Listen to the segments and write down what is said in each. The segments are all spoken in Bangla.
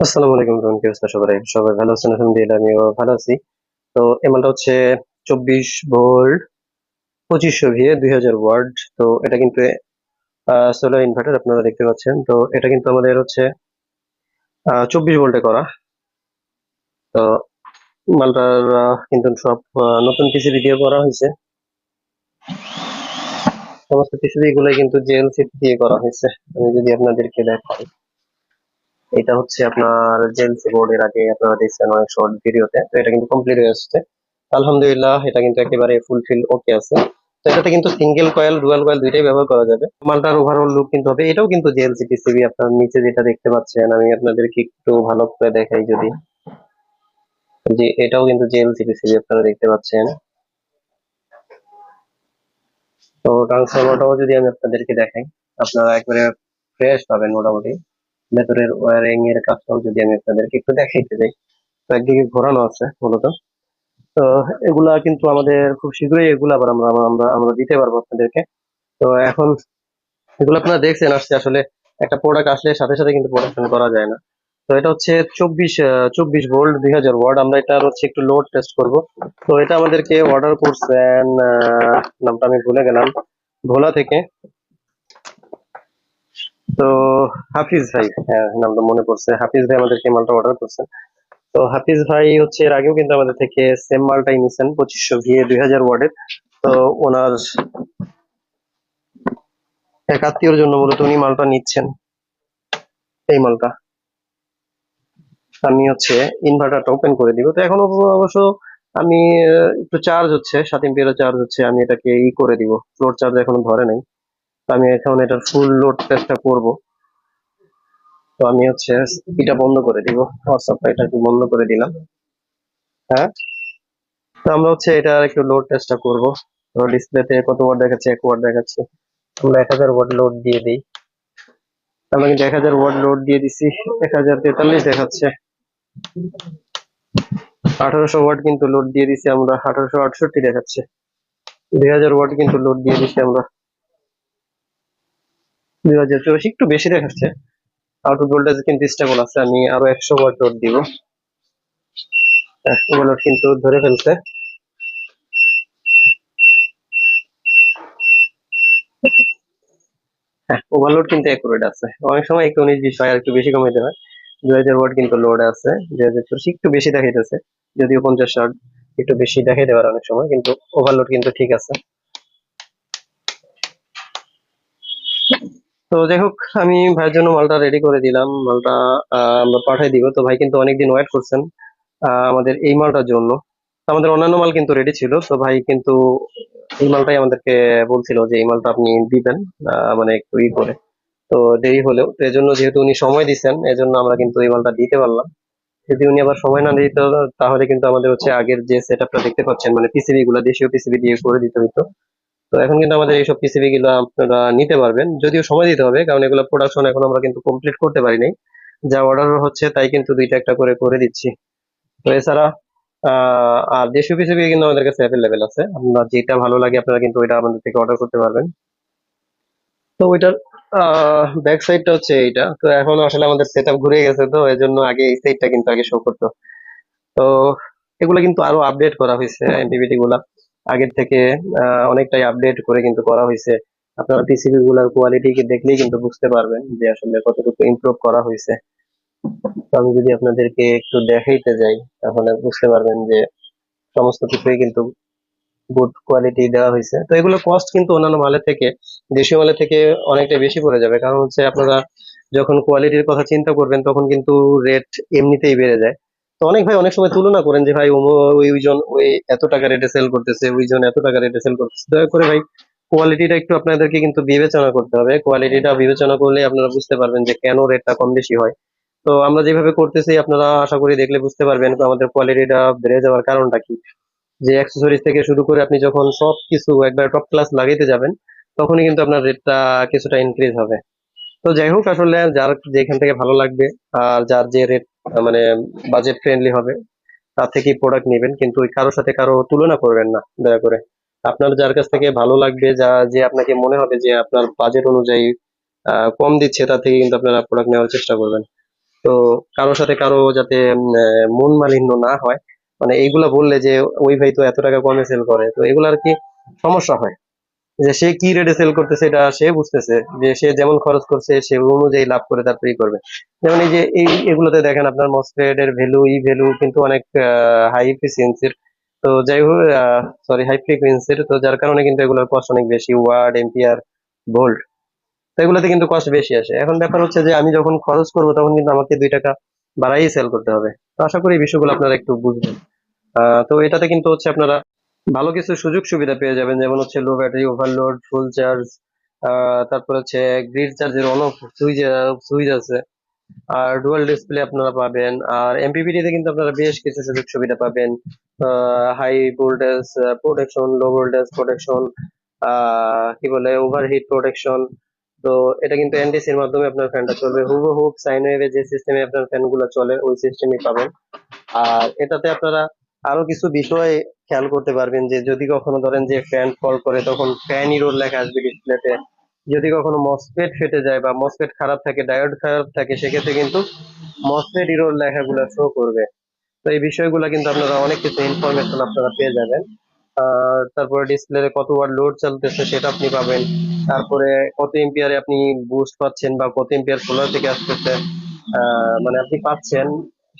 আসসালামু আলাইকুম কি অবস্থা সবাই? সবাই ভালো আছেন? আলহামদুলিল্লাহ, আমিও ভালো আছি। তো এমনটা হচ্ছে চব্বিশ ভোল্ট পঁচিশশো ভিএ দুই হাজার ওয়ার্ড তো এটা কিন্তু সোলার ইনভার্টার আপনারা দেখতে পাচ্ছেন। তো এটা কিন্তু আমাদের হচ্ছে চব্বিশ ভোল্টে করা। তো মালটার কিন্তু সব নতুন পিসিবি দিয়ে করা হয়েছে। সমস্ত পিসিবি গুলো কিন্তু জেএলসি দিয়ে করা হয়েছে। আমি যদি আপনাদেরকে দেখাই। এটা হচ্ছে আপনার জেএলসি বোর্ডের আগে আপনারা দেখছেন অনেক শর্ট ভিডিওতে তো এটা কিন্তু কমপ্লিট হয়ে আসছে আলহামদুলিল্লাহ, এটা কিন্তু একেবারে ফুলফিল ওকে আছে। তো এটাতে কিন্তু সিঙ্গেল কয়েল ডুয়াল কয়েল দুইটাই ব্যবহার করা যাবে। মালটার ওভারঅল লুক কিন্তু হবে। এটাও কিন্তু জেএলসি পিসিবি আপনার নিচে যেটা দেখতে পাচ্ছেন, আমি আপনাদেরকে একটু ভালো করে দেখাই যদি। যে এটাও কিন্তু জেএলসি পিসিবি আপনারা দেখতে পাচ্ছেন। তো ট্রান্সফরমারটাও যদি আমি আপনাদেরকে দেখাই, আপনারা একবারে ফ্রেশ পাবেন মোটামুটি। ভেতরের ওয়ারিং এর কাজটাও যদি আমি আপনাদেরকে একটু দেখাইতে যাই, তো একদিকে ঘোরানো আছে মূলত। তো এগুলা কিন্তু আমাদের খুব শীঘ্রই এগুলা আবার আমরা আমরা আমরা দিতে পারব আপনাদেরকে। তো এখন এগুলো আপনারা দেখছেন, আসছে আসলে একটা প্রোডাক্ট আসলে সাথে সাথে কিন্তু প্রোডাকশন করা যায় না। তো এটা হচ্ছে চব্বিশ চব্বিশ ভোল্ট দুই হাজার ওয়ার্ড আমরা এটার হচ্ছে একটু লোড টেস্ট করব। তো এটা আমাদেরকে অর্ডার করছেন নামটা আমি ভুলে গেলাম, ভোলা থেকে। তো হাফিজ ভাই হ্যাঁ নামটা মনে পড়ছে। হাফিজ ভাই আমাদেরকে মালটা অর্ডার করছেন তো হাফিজ ভাই হচ্ছে এর আগেও কিন্তু আমাদের থেকে সেম মালটাই নিছেন, পঁচিশশো ভিএ দুই হাজার ওয়ার্ডের। তো ওনার এক আত্মীয়র জন্য মূলত উনি মালটা নিচ্ছেন, এই মালটা। আমি হচ্ছে ইনভার্টারটা ওপেন করে দিব। তো এখন অবশ্য আমি একটু চার্জ হচ্ছে, সাত এম্পিয়ার চার্জ হচ্ছে, আমি এটাকে ই করে দিব। ফ্লোর চার্জ এখনও ধরে নাই। তো আমি এখন এটার ফুল লোড টেস্টটা করব। তো আমি হচ্ছে এটা বন্ধ করে দিব। হোয়াটসঅ্যাপটা এটা বন্ধ করে দিলাম। হ্যাঁ? তো আমরা হচ্ছে এটা একটু লোড টেস্টটা করব। তো ডিসপ্লেতে কত ওয়াট দেখাচ্ছে? এক ওয়াট দেখাচ্ছে। আমরা এক হাজার ওয়াট লোড দিয়ে দিই। আমরা কিন্তু এক হাজার ওয়াট লোড দিয়ে দিছি। এক হাজার তেতাল্লিশ দেখাচ্ছে। আঠারোশো ওয়াট কিন্তু লোড দিয়ে দিছি আমরা। আঠারোশো আটষট্টি দেখাচ্ছে। দুই হাজার ওয়াট কিন্তু লোড দিয়ে দিছি আমরা। দুই হাজার চৌরাশি, একটু বেশি দেখাচ্ছে। আউটপুট ভোল্টেজ কিন্তু স্টেবল আছে, আমি আরও একশো ওয়াট দিব। ওভারলোড কিন্তু ধরে ফেলছে। হ্যাঁ ওভারলোড কিন্তু অ্যাকুরেট আছে। অনেক সময় একটু উনিশ বিশ হয় একটু বেশি কমাইতে হয়। দুই হাজার ওয়াট কিন্তু লোড আছে, দুই হাজার একটু বেশি দেখাইতেছে। যদিও পঞ্চাশ ষাট একটু বেশি দেখাইতে পারে অনেক সময়, কিন্তু ওভারলোড কিন্তু ঠিক আছে। তো যাই হোক, আমি ভাইয়ের জন্য মালটা রেডি করে দিলাম। মালটা আমরা পাঠাই দিব। তো ভাই কিন্তু অনেকদিন ওয়েট করছেন আমাদের এই মালটার জন্য। আমাদের অন্যান্য মাল কিন্তু রেডি ছিল। তো ভাই কিন্তু এই মালটাই আমাদেরকে বলছিল যে এই মালটা আপনি দিবেন মানে একটু ই করে। তো দেরি হলেও, তো এজন্য যেহেতু উনি সময় দিচ্ছেন এজন্য আমরা কিন্তু এই মালটা দিতে পারলাম। যদি উনি আবার সময় না দিত, তাহলে কিন্তু আমাদের হচ্ছে আগের যে সেট দেখতে পাচ্ছেন মানে পিসিবি গুলো, দেশীয় পিসিবি দিয়ে করে দিতে হতো তো এখন কিন্তু আমাদের এইসব পিসিবি গুলো আপনারা নিতে পারবেন। যদিও সময় দিতে হবে, কারণ এগুলো প্রোডাকশন এখন আমরা কিন্তু কমপ্লিট করতে পারি নাই। যা অর্ডার হচ্ছে তাই কিন্তু দুইটা একটা করে করে দিচ্ছি। তো এছাড়া আর দেশীয় পিসিবি কিন্তু আমাদের কাছে অ্যাভেলেবেল আছে। আপনার যেটা ভালো লাগে আপনারা কিন্তু ওইটা আমাদের থেকে অর্ডার করতে পারবেন। তো ওইটার ব্যাক সাইডটা হচ্ছে এইটা। তো এখন আসলে আমাদের সেট ঘুরে গেছে তো এই জন্য আগে এই সাইডটা কিন্তু আগে শো করতো। তো এগুলো কিন্তু আরও আপডেট করা হয়েছে এনটিভিটি গুলা। আগের থেকে অনেকটাই আপডেট করে কিন্তু করা হয়েছে। আপনারা পিসিবি গুলার কোয়ালিটি দেখলেই কিন্তু বুঝতে পারবেন যে আসলে কতটুকু ইমপ্রুভ করা হয়েছে। আমি যদি আপনাদেরকে একটু দেখাইতে যাই, তাহলে বুঝতে পারবেন যে সমস্ত কিছুই কিন্তু গুড কোয়ালিটি দেওয়া হয়েছে। তো এগুলো কস্ট কিন্তু অন্যান্য মালের থেকে, দেশীয় মালের থেকে অনেকটা বেশি পড়ে যাবে। কারণ হচ্ছে আপনারা যখন কোয়ালিটির কথা চিন্তা করবেন, তখন কিন্তু রেট এমনিতেই বেড়ে যায়। তো অনেক ভাই অনেক সময় তুলনা করেন যে, ভাই ওই ওইজন ওই এত টাকা রেটে সেল করতেছে ওইজন এত টাকা রেটে সেল করতেছে। দয়া করে ভাই কোয়ালিটিটা একটু আপনাদেরকে কিন্তু বিবেচনা করতে হবে। কোয়ালিটিটা বিবেচনা করলে আপনারা বুঝতে পারবেন যে কেন রেটটা কম বেশি হয়। তো আমরা যেভাবে করতেছি, আপনারা আশা করি দেখলে বুঝতে পারবেন আমাদের কোয়ালিটিটা বেড়ে যাওয়ার কারণটা কি। যে অ্যাক্সেসরিজ থেকে শুরু করে আপনি যখন সব কিছু একবার টপ ক্লাস লাগাইতে যাবেন, তখনই কিন্তু আপনার রেটটা কিছুটা ইনক্রিজ হবে। তো যাই হোক, আসলে যার যেখান থেকে ভালো লাগবে, আর যার যে রেট মানে বাজেট ফ্রেন্ডলি হবে। তার থেকেই প্রোডাক্ট নেবেন, কিন্তু কারোর সাথে কারও তুলনা করবেন না, দয়া করে। আপনার যার কাছ থেকে ভালো লাগবে, যা, যে আপনাকে মনে হবে যে আপনার বাজেট অনুযায়ী কম দিচ্ছে, তার থেকে কিন্তু আপনারা প্রোডাক্ট নেওয়ার চেষ্টা করবেন। তো কারোর সাথে কারও যাতে মন মালিন্য না হয় মানে এইগুলা বললে যে, ওই ভাই তো এত টাকা কমে সেল করে। তো এগুলো আর কি সমস্যা হয়। যে সে কি রেটে সেল করতেছে এটা সে বুঝতেছে যে সে যেমন খরচ করছে সে অনুযায়ী লাভ করে তারপরেই করবে। যেমন এই যে এই এগুলোতে দেখেন আপনার মসফেট এর ভ্যালু ই ভ্যালু কিন্তু অনেক হাই এফিসিয়েন্সির তো যাই হোক সরি হাই ফ্রিকোয়েন্সির তো যার কারণে কিন্তু এগুলোর কস্ট অনেক বেশি ওয়ার্ড এম্পিয়ার ভোল্ট তো এগুলোতে কিন্তু কস্ট বেশি আসে। এখন ব্যাপার হচ্ছে যে আমি যখন খরচ করব তখন কিন্তু আমাকে দুই টাকা বাড়াই সেল করতে হবে। তো আশা করি বিষয়গুলো আপনারা একটু বুঝবেন। তো এটাতে কিন্তু হচ্ছে আপনারা ভালো কিছু সুযোগ সুবিধা পেয়ে যাবেন, যেমন হচ্ছে low battery overload full charge তারপর হচ্ছে গ্রিড চার্জের অন অফ সুইচ সুইচ আছে, আর ডুয়াল ডিসপ্লে আপনারা পাবেন, আর এমপিপিটি তে কিন্তু আপনারা বেশ কিছু সুযোগ সুবিধা পাবেন high voltage protection low voltage protection কি বলে ওভারহিট প্রোটেকশন তো এটা কিন্তু এনডিসির মাধ্যমে আপনার ফ্যানটা চলবে, হুবহু সাইন ওয়েভে যে সিস্টেমে আপনার ফ্যানগুলো চলে, ওই সিস্টেমই পাবেন, আর এটাতে আপনারা আরও কিছু বিষয় খেয়াল করতে পারবেন যে যদি কখনো ধরেন যে ফ্যান ফল করে, তখন ফ্যান ইরোর লেখা আসবে ডিসপ্লেতে যদি কখনো মসফেট ফেটে যায় বা মসফেট খারাপ থাকে ডায়োড খারাপ থাকে, সেক্ষেত্রে কিন্তু মসফেট ইরোর লেখাগুলো শো করবে। তো এই বিষয়গুলো কিন্তু আপনারা অনেক কিছু ইনফরমেশন আপনারা পেয়ে যাবেন। তারপরে ডিসপ্লে কত ওয়াট লোড চলতেছে সেটা আপনি পাবেন। তারপরে কত এম্পিয়ারে আপনি বুস্ট পাচ্ছেন বা কত এম্পিয়ার সোলার থেকে আসতেছে মানে আপনি পাচ্ছেন,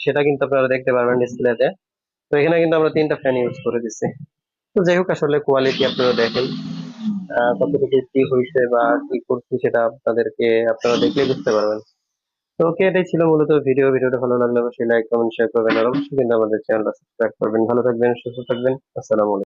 সেটা কিন্তু আপনারা দেখতে পারবেন ডিসপ্লেতে তো এখানে কিন্তু আমরা তিনটা ফ্যান ইউজ করে দিচ্ছি তো যাই হোক, আসলে কোয়ালিটি আপনারা দেখেন কতটুকু কি হয়েছে বা কি করছি সেটা আপনাদেরকে আপনারা দেখলে বুঝতে পারবেন। তো ওকে এটাই ছিল মূলত ভিডিও ভিডিওটা ভালো লাগলে অবশ্যই লাইক কমেন্ট শেয়ার করবেন, আর অবশ্যই কিন্তু আমাদের চ্যানেলটা সাবস্ক্রাইব করবেন। ভালো থাকবেন, সুস্থ থাকবেন। আসসালামু আলাইকুম।